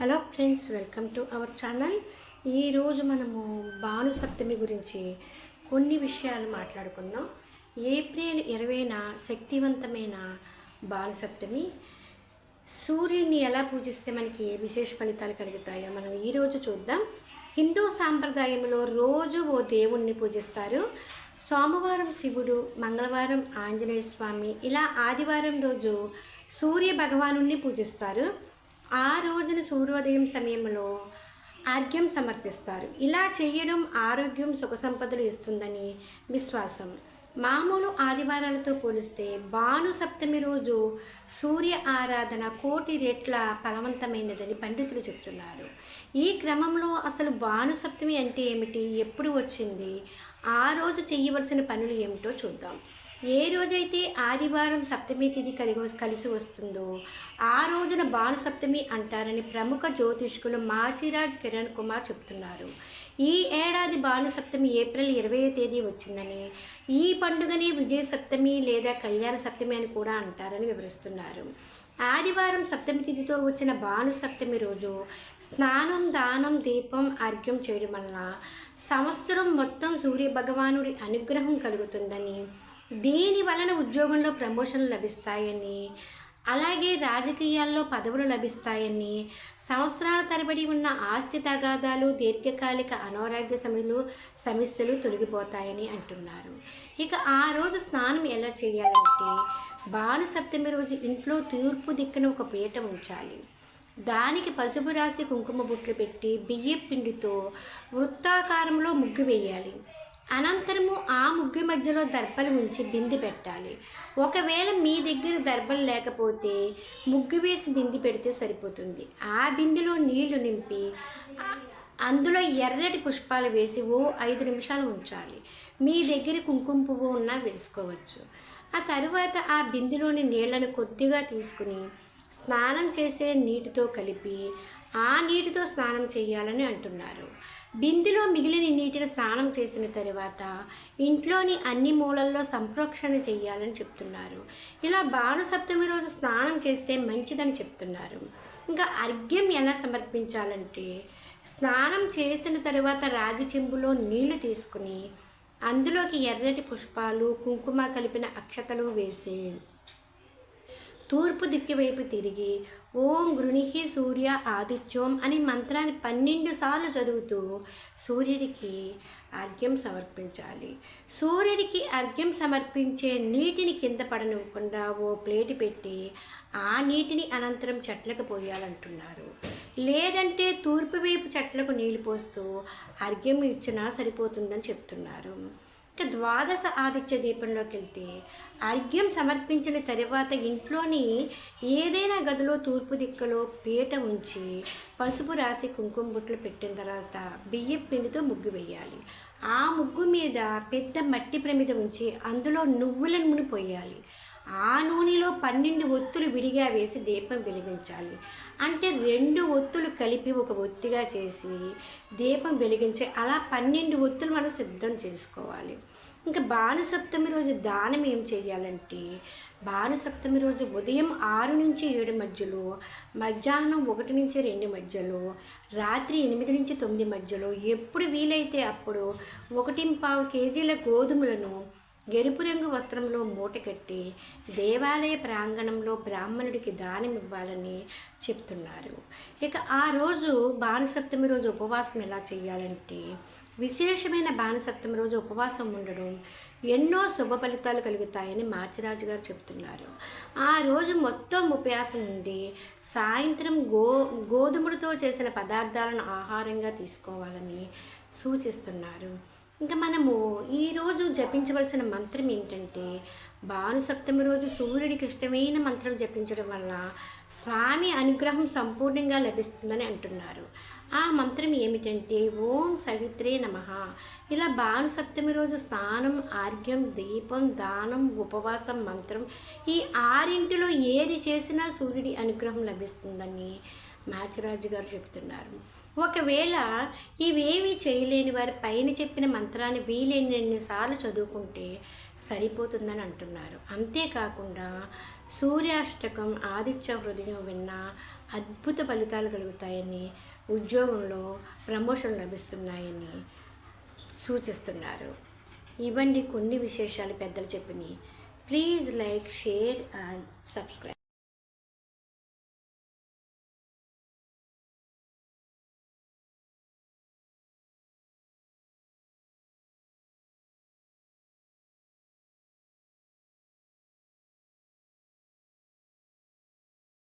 Hello friends welcome to our channel. ఈరోజు మనము భాను సప్తమి గురించి కొన్ని విషయాలు మాట్లాడుకుందాం. ఏప్రిల్ ఇరవైన శక్తివంతమైన భాను సప్తమి సూర్యుడిని ఎలా పూజిస్తే మనకి ఏ విశేష ఫలితాలు కలుగుతాయో మనం ఈరోజు చూద్దాం. హిందూ సాంప్రదాయంలో రోజు ఓ దేవుణ్ణి పూజిస్తారు. సోమవారం శివుడు మంగళవారం ఆంజనేయ స్వామి ఇలా ఆదివారం రోజు సూర్య భగవాను పూజిస్తారు. ఆ రోజున సూర్యోదయం సమయంలో ఆర్ఘ్యం సమర్పిస్తారు. ఇలా చేయడం ఆరోగ్యం సుఖ సంపదలు ఇస్తుందని విశ్వాసం. మామూలు ఆదివారాలతో పోలిస్తే భాను సప్తమి రోజు సూర్య ఆరాధన కోటి రెట్ల ఫలవంతమైనదని పండితులు చెప్తున్నారు. ఈ క్రమంలో అసలు భాను సప్తమి అంటే ఏమిటి? ఎప్పుడు వచ్చింది? ఆ రోజు చేయవలసిన పనులు ఏమిటో చూద్దాం. ఏ రోజైతే ఆదివారం సప్తమి తిథి కలిగి కలిసి వస్తుందో ఆ రోజున భాను సప్తమి అంటారని ప్రముఖ జ్యోతిష్కులు మాచిరాజ్ కిరణ్ కుమార్ చెప్తున్నారు ఈ ఏడాది భాను సప్తమి ఏప్రిల్ ఇరవై తేదీ వచ్చిందని ఈ పండుగని విజయ సప్తమి లేదా కళ్యాణ సప్తమి అని కూడా అంటారని వివరిస్తున్నారు. ఆదివారం సప్తమి తిథితో వచ్చిన భాను సప్తమి రోజు స్నానం దానం దీపం అర్ఘ్యం చేయడం వలన సంవత్సరం మొత్తం సూర్య భగవానుడి అనుగ్రహం కలుగుతుందని దీని వలన ఉద్యోగంలో ప్రమోషన్లు లభిస్తాయని అలాగే రాజకీయాల్లో పదవులు లభిస్తాయని సంవత్సరాల తరబడి ఉన్న ఆస్తి తగాదాలు దీర్ఘకాలిక అనారోగ్య సమస్యలు సమస్యలు తొలగిపోతాయని అంటున్నారు. ఇక ఆ రోజు స్నానం ఎలా చేయాలంటే భాను సప్తమి రోజు ఇంట్లో తూర్పు దిక్కున ఒక పీట ఉంచాలి. దానికి పసుపు రాసి కుంకుమ బుట్లు పెట్టి బియ్య పిండితో వృత్తాకారంలో ముగ్గు వేయాలి. అనంతరము ఆ ముగ్గు మధ్యలో దర్భలు ఉంచి బింది పెట్టాలి. ఒకవేళ మీ దగ్గర దర్భలు లేకపోతే ముగ్గు వేసి బింది పెడితే సరిపోతుంది. ఆ బిందెలో నీళ్ళు నింపి అందులో ఎర్రటి పుష్పాలు వేసి ఓ ఐదు నిమిషాలు ఉంచాలి. మీ దగ్గర కుంకుమ పువ్వు ఉన్నా వేసుకోవచ్చు. ఆ తరువాత ఆ బిందెలోని నీళ్ళను కొద్దిగా తీసుకుని స్నానం చేసే నీటితో కలిపి ఆ నీటితో స్నానం చేయాలని అంటున్నారు. బిందెలో మిగిలిన నీటిని స్నానం చేసిన తర్వాత ఇంట్లోని అన్ని మూలల్లో సంప్రోక్షణ చేయాలని చెప్తున్నారు. ఇలా భాను సప్తమి రోజు స్నానం చేస్తే మంచిదని చెప్తున్నారు. ఇంకా అర్ఘ్యం ఎలా సమర్పించాలంటే స్నానం చేసిన తర్వాత రాగి చెంబులో నీళ్ళు తీసుకుని అందులోకి ఎర్రటి పుష్పాలు కుంకుమ కలిపిన అక్షతలు వేసి తూర్పు దిక్కు వైపు తిరిగి ఓం గృణిహి సూర్య ఆదిత్యోం అని మంత్రాన్ని పన్నెండు సార్లు చదువుతూ సూర్యుడికి అర్ఘ్యం సమర్పించాలి. సూర్యుడికి అర్ఘ్యం సమర్పించే నీటిని కింద పడనివ్వకుండా ఓ ప్లేటు పెట్టి ఆ నీటిని అనంతరం చెట్లకు పోయాలంటున్నారు. లేదంటే తూర్పు వైపు చెట్లకు నీళ్ళు పోస్తూ అర్ఘ్యం ఇచ్చినా సరిపోతుందని చెప్తున్నారు. ఇక ద్వాదశ ఆదిత్య దీపంలోకి వెళ్తే అర్ఘ్యం సమర్పించిన తర్వాత ఇంట్లోని ఏదైనా గదిలో తూర్పు దిక్కలో పీట ఉంచి పసుపు రాసి కుంకుమ బుట్టలు పెట్టిన తర్వాత బియ్యం పిండితో ముగ్గు వేయాలి. ఆ ముగ్గు మీద పెద్ద మట్టి ప్రమిద ఉంచి అందులో నువ్వుల నూనె పోయాలి ఆ నూనెలో పన్నెండు ఒత్తులు విడిగా వేసి దీపం వెలిగించాలి. అంటే రెండు ఒత్తులు కలిపి ఒక ఒత్తిగా చేసి దీపం వెలిగించి అలా పన్నెండు ఒత్తులు మనం సిద్ధం చేసుకోవాలి. ఇంకా భానుసప్తమి రోజు దానం ఏం చేయాలంటే భానుసప్తమి రోజు ఉదయం ఆరు నుంచి ఏడు మధ్యలో మధ్యాహ్నం ఒకటి నుంచి రెండు మధ్యలో రాత్రి ఎనిమిది నుంచి తొమ్మిది మధ్యలో ఎప్పుడు వీలైతే అప్పుడు ఒకటి పావు కేజీల గోధుమలను ఎరుపు రంగు వస్త్రంలో మూట కట్టి దేవాలయ ప్రాంగణంలో బ్రాహ్మణుడికి దానమివ్వాలని చెప్తున్నారు. ఇక ఆ రోజు బాణసప్తమి రోజు ఉపవాసం ఎలా చేయాలంటే విశేషమైన బాణసప్తమి రోజు ఉపవాసం ఉండడం ఎన్నో శుభ ఫలితాలు కలుగుతాయని మాచిరాజు గారు చెప్తున్నారు. ఆ రోజు మొత్తం ఉపవాసం ఉండి సాయంత్రం గో గోధుమలతో చేసిన పదార్థాలను ఆహారంగా తీసుకోవాలని సూచిస్తున్నారు. ఇంకా మనము ఈరోజు జపించవలసిన మంత్రం ఏంటంటే భానుసప్తమి రోజు సూర్యుడికి ఇష్టమైన మంత్రం జపించడం వల్ల స్వామి అనుగ్రహం సంపూర్ణంగా లభిస్తుందని అంటున్నారు. ఆ మంత్రం ఏమిటంటే ఓం సవిత్రే నమ. ఇలా భానుసప్తమి రోజు స్నానం ఆర్ఘ్యం దీపం దానం ఉపవాసం మంత్రం ఈ ఆరింటిలో ఏది చేసినా సూర్యుడి అనుగ్రహం లభిస్తుందని మాచిరాజు గారు చెప్తున్నారు ఒకవేళ ఇవేమీ చేయలేని వారి పైన చెప్పిన మంత్రాన్ని వీలైనన్నిసార్లు చదువుకుంటే సరిపోతుందని అంటున్నారు. అంతేకాకుండా సూర్యాష్టకం ఆదిత్య హృదయం విన్నా అద్భుత ఫలితాలు కలుగుతాయని ఉద్యోగంలో ప్రమోషన్ లభిస్తున్నాయని సూచిస్తున్నారు. ఇవ్వండి కొన్ని విశేషాలు పెద్దలు చెప్పినాయి please like share and subscribe.